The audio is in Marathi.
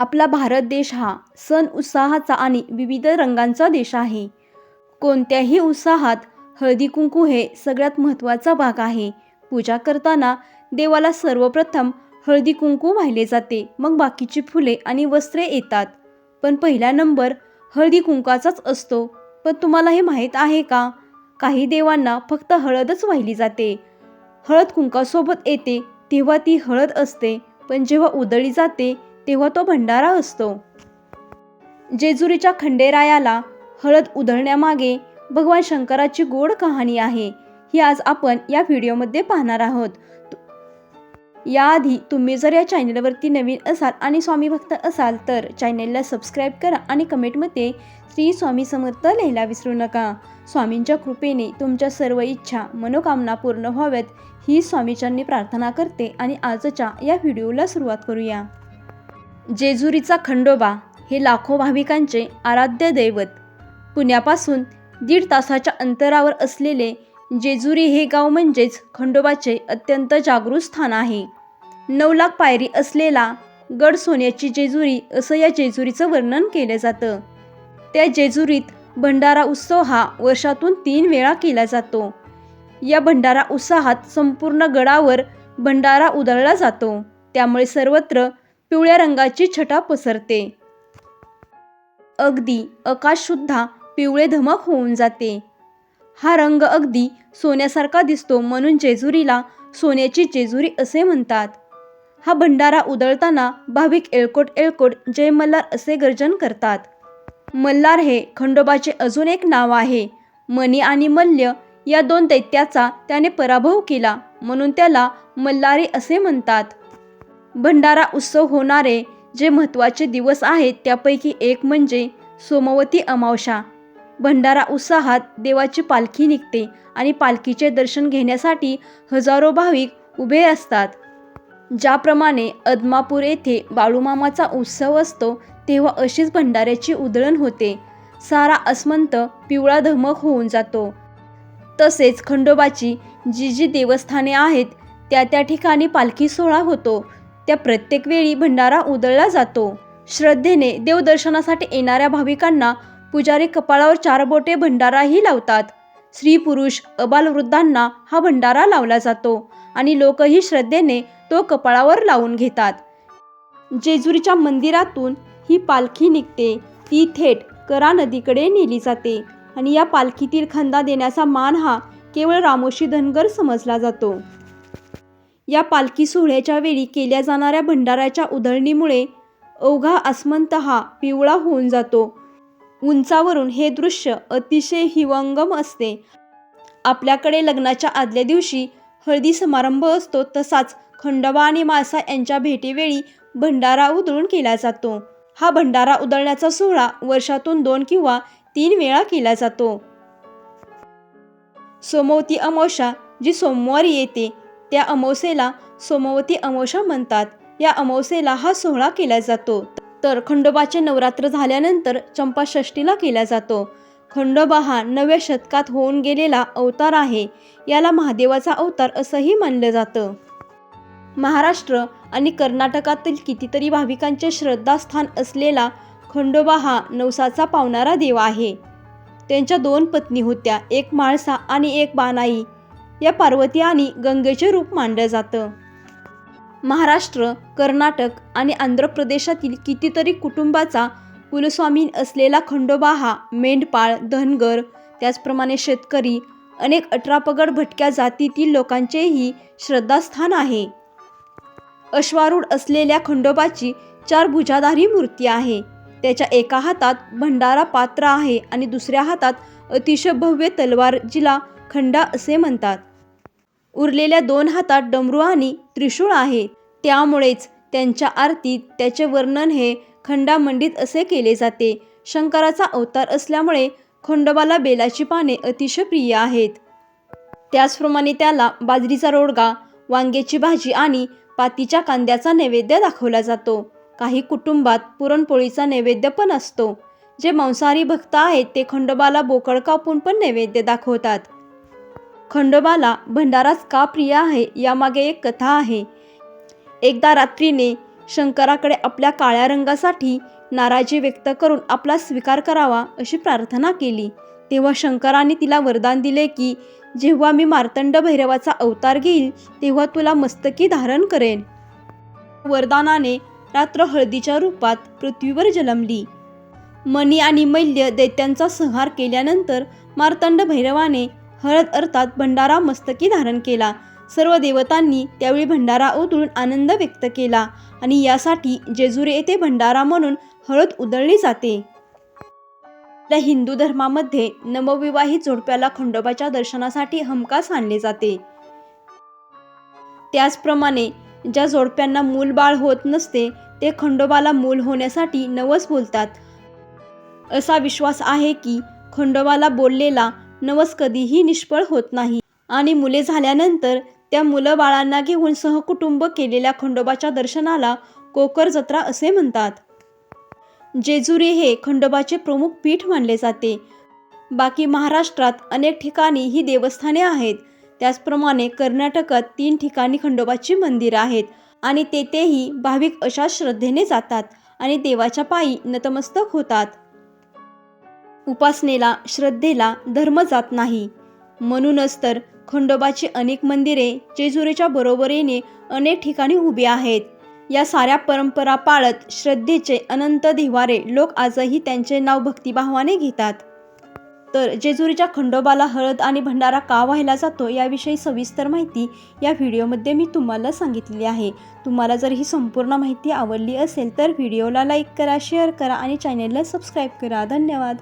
आपला भारत देश हा सण उत्साहाचा आणि विविध रंगांचा देश आहे. कोणत्याही उत्साहात हळदी कुंकू हे सगळ्यात महत्त्वाचा भाग आहे. पूजा करताना देवाला सर्वप्रथम हळदी कुंकू वाहिले जाते मग बाकीची फुले आणि वस्त्रे येतात. पण पहिला नंबर हळदी कुंकाचाच असतो. पण तुम्हाला हे माहीत आहे का? काही देवांना फक्त हळदच वाहिली जाते. हळद कुंकासोबत येते तेव्हा ती हळद असते पण जेव्हा उदळी जाते तेव्हा तो भंडारा असतो. जेजुरीच्या खंडेरायाला हळद उधळण्यामागे भगवान शंकराची गोड कहाणी आहे ही आज आपण या व्हिडिओमध्ये पाहणार आहोत. याआधी तुम्ही जर या चॅनलवरती नवीन असाल आणि स्वामी भक्त असाल तर चॅनेलला सबस्क्राईब करा आणि कमेंटमध्ये श्री स्वामी समर्थ लिहायला विसरू नका. स्वामींच्या कृपेने तुमच्या सर्व इच्छा मनोकामना पूर्ण व्हाव्यात ही स्वामीच्यांनी प्रार्थना करते आणि आजच्या या व्हिडिओला सुरुवात करूया. जेजुरीचा खंडोबा हे लाखो भाविकांचे आराध्य दैवत. पुण्यापासून दीड तासाच्या अंतरावर असलेले जेजुरी हे गाव म्हणजेच खंडोबाचे अत्यंत जागृत स्थान आहे. नऊ लाख पायरी असलेला गड सोन्याची जेजुरी असं या जेजुरीचं वर्णन केलं जातं. त्या जेजुरीत भंडारा उत्सव हा वर्षातून तीन वेळा केला जातो. या भंडारा उत्साहात संपूर्ण गडावर भंडारा उधळला जातो. त्यामुळे सर्वत्र पिवळ्या रंगाची छटा पसरते. अगदी आकाशसुद्धा पिवळे धमक होऊन जाते. हा रंग अगदी सोन्यासारखा दिसतो म्हणून जेजुरीला सोन्याची जेजुरी असे म्हणतात. हा भंडारा उधळताना भाविक एळकोट एळकोट जय मल्हार असे गर्जन करतात. मल्हार हे खंडोबाचे अजून एक नाव आहे. मणी आणि मल्य या दोन दैत्याचा त्याने पराभव केला म्हणून त्याला मल्हारी असे म्हणतात. भंडारा उत्सव होणारे जे महत्त्वाचे दिवस आहेत त्यापैकी एक म्हणजे सोमवती अमावशा भंडारा उत्साहात देवाची पालखी निघते आणि पालखीचे दर्शन घेण्यासाठी हजारो भाविक उभे असतात. ज्याप्रमाणे अदमापूर येथे बाळूमामाचा उत्सव असतो तेव्हा अशीच भंडाऱ्याची उधळण होते. सारा अस्मंत पिवळा धमक होऊन जातो. तसेच खंडोबाची जी जी देवस्थाने आहेत त्या त्या ठिकाणी पालखी सोहळा होतो. त्या प्रत्येक वेळी भंडारा उधळला जातो. श्रद्धेने देवदर्शनासाठी येणाऱ्या भाविकांना पुजारी कपाळावर चार बोटे भंडाराही लावतात. स्त्री पुरुष अबालवृद्धांना हा भंडारा लावला जातो आणि लोकही श्रद्धेने तो कपाळावर लावून घेतात. जेजुरीच्या मंदिरातून ही पालखी निघते. ती थेट करा नदीकडे नेली जाते आणि या पालखीतील खंदा देण्याचा मान हा केवळ रामोशी धनगर समजला जातो. या पालखी सोहळ्याच्या वेळी केल्या जाणाऱ्या भंडाऱ्याच्या उधळणीमुळे अवघा आसमंत हा पिवळा होऊन जातो. उंचावरून हे दृश्य अतिशय हिवंगम असते. आपल्याकडे लग्नाच्या आदल्या दिवशी हळदी समारंभ असतो तसाच खंडोबा आणि मासा यांच्या भेटीवेळी भंडारा उधळून केला जातो. हा भंडारा उधळण्याचा सोहळा वर्षातून दोन किंवा तीन वेळा केला जातो. सोमवती अमावस्या जी सोमवारी येते त्या अमावस्येला सोमवती अमावस्या म्हणतात. या अमावस्येला हा सोहळा केला जातो. तर खंडोबाचे नवरात्र झाल्यानंतर चंपाषष्टीला केला जातो. खंडोबा हा नव्या शतकात होऊन गेलेला अवतार आहे. याला महादेवाचा अवतार असंही मानलं जातं. महाराष्ट्र आणि कर्नाटकातील कितीतरी भाविकांचे श्रद्धास्थान असलेला खंडोबा हा नवसाचा पावणारा देव आहे. त्यांच्या दोन पत्नी होत्या एक माळसा आणि एक बानाई. या पार्वती आणि गंगेचे रूप मानलं जातं. महाराष्ट्र कर्नाटक आणि आंध्र प्रदेशातील कितीतरी कुटुंबाचा कुलस्वामी असलेला खंडोबा हा मेंढपाळ धनगर त्याचप्रमाणे शेतकरी अनेक अठरापगड भटक्या जातीतील लोकांचेही श्रद्धास्थान आहे. अश्वारूढ असलेल्या खंडोबाची चार भुजाधारी मूर्ती आहे. त्याच्या एका हातात भंडारा पात्र आहे आणि दुसऱ्या हातात अतिशय भव्य तलवार जिला खंडा असे म्हणतात. उरलेल्या दोन हातात डमरू आणि त्रिशूळ आहे. त्यामुळेच त्यांच्या आरतीत त्याचे वर्णन हे खंडामंडित असे केले जाते. शंकराचा अवतार असल्यामुळे खंडोबाला बेलाची पाने अतिशय प्रिय आहेत. त्याचप्रमाणे त्याला बाजरीचा रोडगा वांग्याची भाजी आणि पातीच्या कांद्याचा नैवेद्य दाखवला जातो. काही कुटुंबात पुरणपोळीचा नैवेद्य पण असतो. जे मांसाहारी भक्त आहेत ते खंडोबाला बोकड कापून पण नैवेद्य दाखवतात. खंडोबाला भंडाराच का प्रिय आहे यामागे एक कथा आहे. एकदा रात्रीने शंकराकडे आपल्या काळ्या रंगासाठी नाराजी व्यक्त करून आपला स्वीकार करावा अशी प्रार्थना केली. तेव्हा शंकराने तिला वरदान दिले की जेव्हा मी मार्तंड भैरवाचा अवतार घेईल तेव्हा तुला मस्तकी धारण करेन. वरदानाने रात्र हळदीच्या रूपात पृथ्वीवर जन्मली. मणी आणि मैल्य दैत्यांचा संहार केल्यानंतर मार्तंड भैरवाने हळद अर्थात भंडारा मस्तकी धारण केला. सर्व देवतांनी त्यावेळी भंडारा उतरून आनंद व्यक्त केला आणि यासाठी जेजुरी येथे भंडारा म्हणून हळद उधळली जाते. आपल्या हिंदू धर्मामध्ये नवविवाहित जोडप्याला खंडोबाच्या दर्शनासाठी हमखास आणले जाते. त्याचप्रमाणे ज्या जोडप्यांना मूल बाळ होत नसते ते खंडोबाला मूल होण्यासाठी नवस बोलतात. असा विश्वास आहे की खंडोबाला बोललेला नवस कधीही निष्फळ होत नाही. आणि मुले झाल्यानंतर त्या मुलं बाळांना घेऊन सहकुटुंब केलेल्या खंडोबाच्या दर्शनाला कोकर जत्रा असे म्हणतात. जेजुरी हे खंडोबाचे प्रमुख पीठ मानले जाते. बाकी महाराष्ट्रात अनेक ठिकाणी ही देवस्थाने आहेत. त्याचप्रमाणे कर्नाटकात तीन ठिकाणी खंडोबाची मंदिरं आहेत आणि तेथेही भाविक अशा श्रद्धेने जातात आणि देवाच्या पायी नतमस्तक होतात. उपासनेला श्रद्धेला धर्म जात नाही. म्हणूनच तर खंडोबाची अनेक मंदिरे जेजुरीच्या बरोबरीने अनेक ठिकाणी उभी आहेत. या साऱ्या परंपरा पाळत श्रद्धेचे अनंत देवारे लोक आजही त्यांचे नाव भक्तिभावाने घेतात. तर जेजुरीच्या खंडोबाला हळद आणि भंडारा का व्हायला जातो याविषयी सविस्तर माहिती या व्हिडिओमध्ये मी तुम्हाला सांगितलेली आहे. तुम्हाला जर ही संपूर्ण माहिती आवडली असेल तर व्हिडिओला लाईक करा शेअर करा आणि चॅनेलला सबस्क्राईब करा. धन्यवाद.